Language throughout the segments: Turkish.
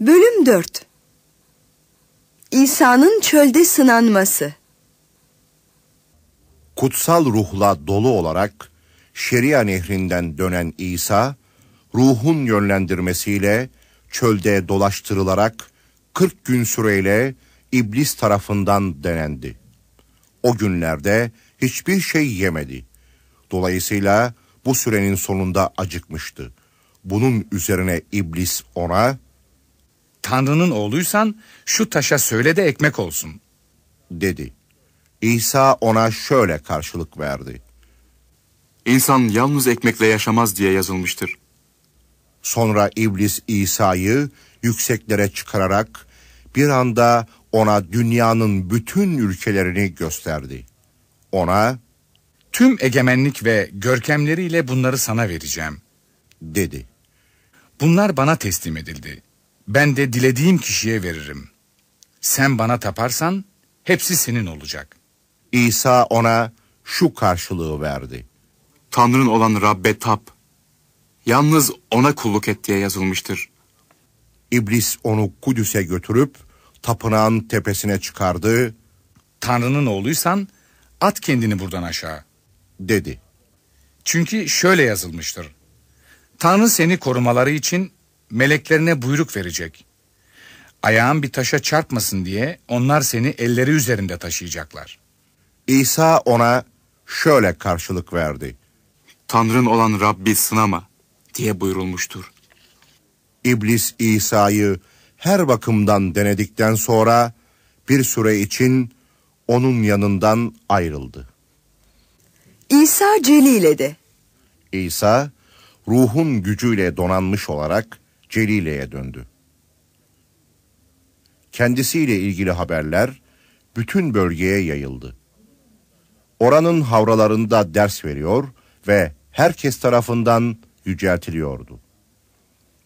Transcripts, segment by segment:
Bölüm 4 İsa'nın çölde sınanması Kutsal ruhla dolu olarak Şeria nehrinden dönen İsa, ruhun yönlendirmesiyle çölde dolaştırılarak 40 gün süreyle iblis tarafından denendi. O günlerde hiçbir şey yemedi. Dolayısıyla bu sürenin sonunda acıkmıştı. Bunun üzerine iblis ona Tanrı'nın oğluysan şu taşa söyle de ekmek olsun. dedi. İsa ona şöyle karşılık verdi. İnsan yalnız ekmekle yaşamaz diye yazılmıştır. Sonra iblis İsa'yı yükseklere çıkararak bir anda ona dünyanın bütün ülkelerini gösterdi. Ona Tüm egemenlik ve görkemleriyle bunları sana vereceğim. dedi. Bunlar bana teslim edildi. Ben de dilediğim kişiye veririm. Sen bana taparsan hepsi senin olacak. İsa ona şu karşılığı verdi. Tanrı'nın olan Rabbe tap. Yalnız ona kulluk et diye yazılmıştır. İblis onu Kudüs'e götürüp tapınağın tepesine çıkardı, Tanrı'nın oğluysan at kendini buradan aşağı. dedi. Çünkü şöyle yazılmıştır. Tanrı seni korumaları için meleklerine buyruk verecek. Ayağın bir taşa çarpmasın diye onlar seni elleri üzerinde taşıyacaklar. İsa ona şöyle karşılık verdi. Tanrı'nın olan Rabbi sınama diye buyurulmuştur. İblis İsa'yı her bakımdan denedikten sonra bir süre için onun yanından ayrıldı. İsa Celile'de İsa ruhun gücüyle donanmış olarak Celile'ye döndü. Kendisiyle ilgili haberler bütün bölgeye yayıldı. Oranın havralarında ders veriyor ve herkes tarafından yüceltiliyordu.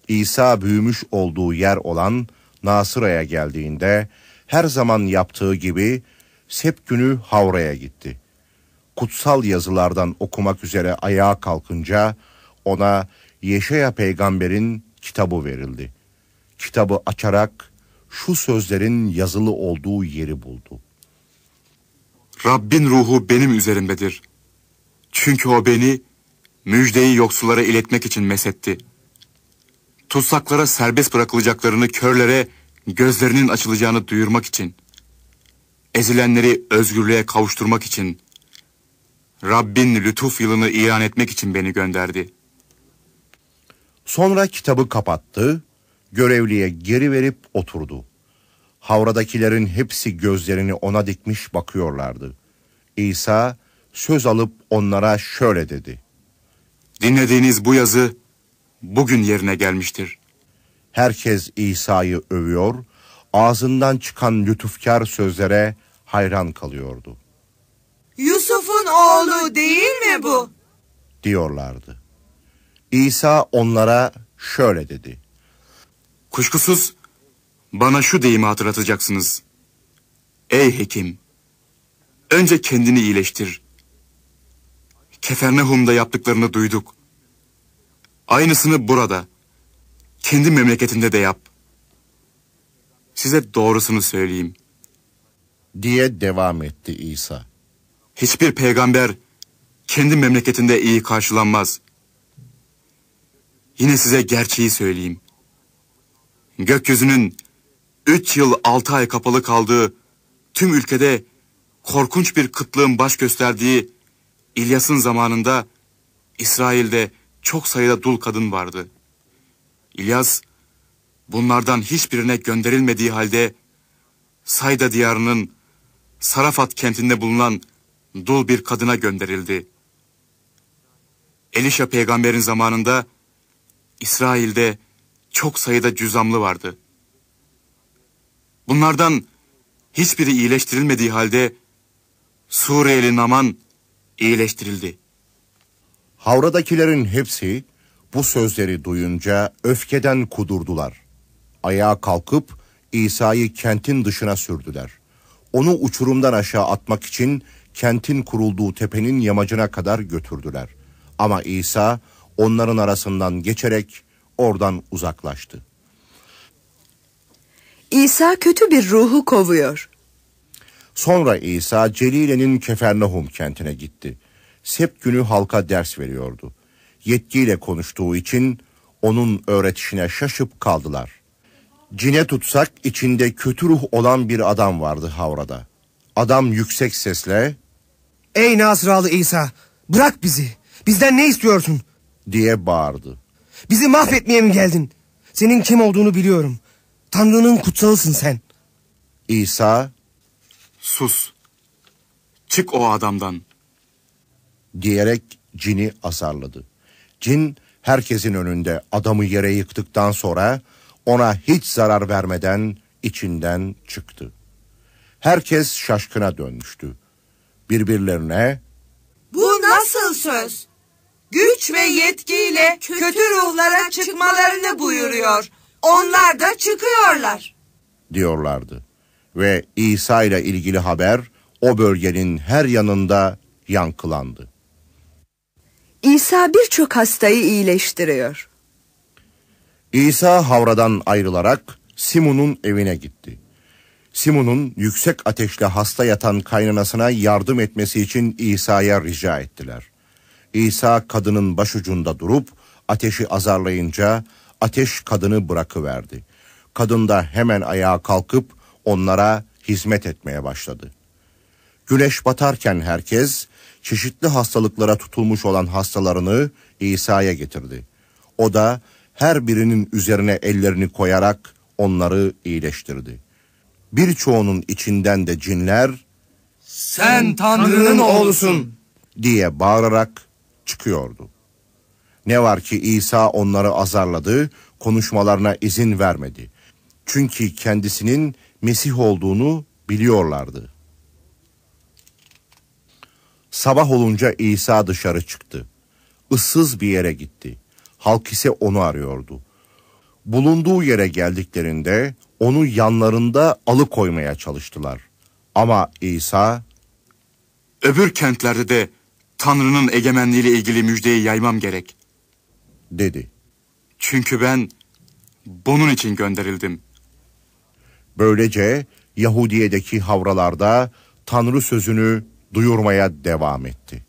İsa büyümüş olduğu yer olan Nasıra'ya geldiğinde her zaman yaptığı gibi sept günü havraya gitti. Kutsal yazılardan okumak üzere ayağa kalkınca ona Yeşaya peygamberin kitabı verildi. Kitabı açarak şu sözlerin yazılı olduğu yeri buldu. Rabbin ruhu benim üzerimdedir. Çünkü o beni müjdeyi yoksullara iletmek için mesetti. Tutsaklara serbest bırakılacaklarını körlere gözlerinin açılacağını duyurmak için. Ezilenleri özgürlüğe kavuşturmak için. Rabbin lütuf yılını ilan etmek için beni gönderdi. Sonra kitabı kapattı, görevliye geri verip oturdu. Havradakilerin hepsi gözlerini ona dikmiş bakıyorlardı. İsa söz alıp onlara şöyle dedi. Dinlediğiniz bu yazı bugün yerine gelmiştir. Herkes İsa'yı övüyor, ağzından çıkan lütufkar sözlere hayran kalıyordu, Yusuf'un oğlu değil mi bu? diyorlardı. İsa onlara şöyle dedi. Kuşkusuz bana şu deyimi hatırlatacaksınız. Ey hekim! Önce kendini iyileştir. Kefernehum'da yaptıklarını duyduk. Aynısını burada, kendi memleketinde de yap. Size doğrusunu söyleyeyim. diye devam etti İsa. Hiçbir peygamber kendi memleketinde iyi karşılanmaz. Yine size gerçeği söyleyeyim. Gökyüzünün üç yıl altı ay kapalı kaldığı tüm ülkede korkunç bir kıtlığın baş gösterdiği İlyas'ın zamanında İsrail'de çok sayıda dul kadın vardı. İlyas bunlardan hiçbirine gönderilmediği halde Sayda diyarının Sarafat kentinde bulunan dul bir kadına gönderildi. Elişa peygamberin zamanında İsrail'de çok sayıda cüzamlı vardı. Bunlardan hiçbiri iyileştirilmediği halde Suriyeli Naman iyileştirildi. Havradakilerin hepsi bu sözleri duyunca öfkeden kudurdular. Ayağa kalkıp İsa'yı kentin dışına sürdüler. Onu uçurumdan aşağı atmak için kentin kurulduğu tepenin yamacına kadar götürdüler. Ama İsa onların arasından geçerek oradan uzaklaştı. İsa kötü bir ruhu kovuyor. Sonra İsa Celile'nin Kefernahum kentine gitti. Sept günü halka ders veriyordu. Yetkiyle konuştuğu için onun öğretişine şaşıp kaldılar. Cine tutsak içinde kötü ruh olan bir adam vardı havrada. Adam yüksek sesle Ey Nasralı İsa bırak bizi. Bizden ne istiyorsun? Diye bağırdı. Bizi mahvetmeye mi geldin? Senin kim olduğunu biliyorum. Tanrı'nın kutsalısın sen. İsa Sus. Çık o adamdan. diyerek cini azarladı. Cin herkesin önünde adamı yere yıktıktan sonra ona hiç zarar vermeden içinden çıktı. Herkes şaşkına dönmüştü. Birbirlerine Bu nasıl söz? Güç ve yetkiyle kötü ruhlara çıkmalarını buyuruyor. Onlar da çıkıyorlar. diyorlardı. Ve İsa ile ilgili haber o bölgenin her yanında yankılandı. İsa birçok hastayı iyileştiriyor. İsa havradan ayrılarak Simon'un evine gitti. Simon'un yüksek ateşle hasta yatan kaynanasına yardım etmesi için İsa'ya rica ettiler. İsa kadının başucunda durup ateşi azarlayınca ateş kadını bırakıverdi. Kadın da hemen ayağa kalkıp onlara hizmet etmeye başladı. Güneş batarken herkes çeşitli hastalıklara tutulmuş olan hastalarını İsa'ya getirdi. O da her birinin üzerine ellerini koyarak onları iyileştirdi. Birçoğunun içinden de cinler Sen Tanrı'nın oğlusun. diye bağırarak çıkıyordu. Ne var ki İsa onları azarladı, konuşmalarına izin vermedi. Çünkü kendisinin Mesih olduğunu biliyorlardı. Sabah olunca İsa dışarı çıktı. Issız bir yere gitti. Halk ise onu arıyordu. Bulunduğu yere geldiklerinde onu yanlarında alıkoymaya çalıştılar. Ama İsa Öbür kentlerde de Tanrı'nın egemenliğiyle ilgili müjdeyi yaymam gerek. dedi. Çünkü ben bunun için gönderildim. Böylece Yahudiye'deki havralarda Tanrı sözünü duyurmaya devam etti.